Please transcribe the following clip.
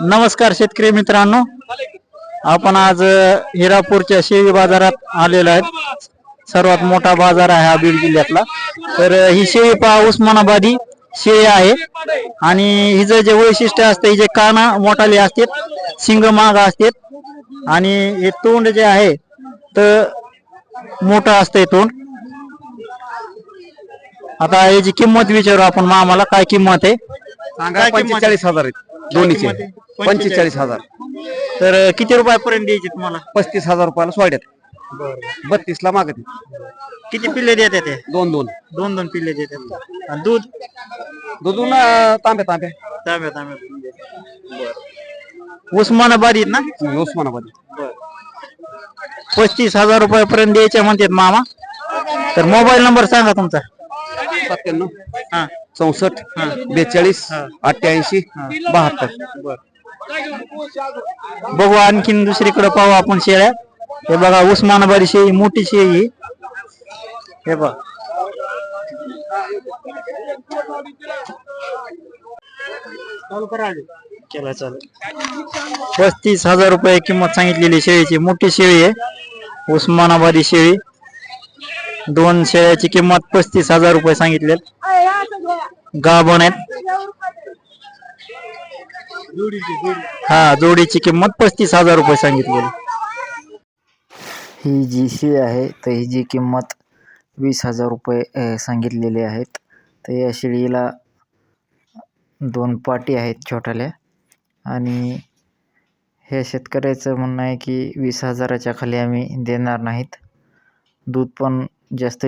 नमस्कार शेतकरी मित्रांनो. आपण आज हिरापूरच्या शेळी बाजारात आलेलो आहेत. सर्वात मोठा बाजार आहे हा बीड जिल्ह्यातला. तर ही शेळी पहा उस्मानाबादी शेळी आहे. आणि हिचं जे वैशिष्ट्य असतं हिचे काना मोठाले असतात शिंग माग असतात. आणि हे तोंड जे आहे तर मोठं असतंय तोंड. आता याची किंमत विचारू आपण. मामाला काय किंमत आहे? सांगा पंचेचाळीस हजार आहेत दोन्हीचे? पंचेचाळीस हजार. तर किती रुपयापर्यंत द्यायची तुम्हाला? पस्तीस हजार रुपयाला सोड्यात. बत्तीस ला मागत. किती पिल्ले देते ते? दोन दोन. दोन दोन पिल्ले देतात आणि दूध? दुधून अं, तांब्या तांब्या. तांब्या तांब्या. उस्मानाबादीत ना? उस्मानाबाद. पस्तीस हजार रुपयापर्यंत द्यायचे म्हणतात मामा. तर मोबाईल नंबर सांगा तुमचा. सत्त्याण्णव. हा. चौसष्ट बेचाळीस अठ्ठ्याऐंशी बहात्तर. बघू आणखीन दुसरीकडे पाहू आपण शेळ्या. हे बघा उस्मानाबादी शेळी मोठी शेळी. हे बघ. केला चालू. पस्तीस हजार रुपये किंमत सांगितलेली शेळीची. मोठी शेळी आहे. उस्मानाबादी शेळी. दोन शेळ्याची किंमत पस्तीस हजार रुपये सांगितले. गाभण आहेत. हा जोडीची किंमत पस्तीस हजार रुपये सांगितलेली ही जी शेळी आहे तर ही जी किंमत वीस हजार रुपये सांगितलेली आहेत. तर या शेळीला दोन पाटी आहेत छोट्याल्या. आणि ह्या शेतकऱ्याचं म्हणणं आहे की वीस हजाराच्या खाली आम्ही देणार नाहीत. दूध पण जास्त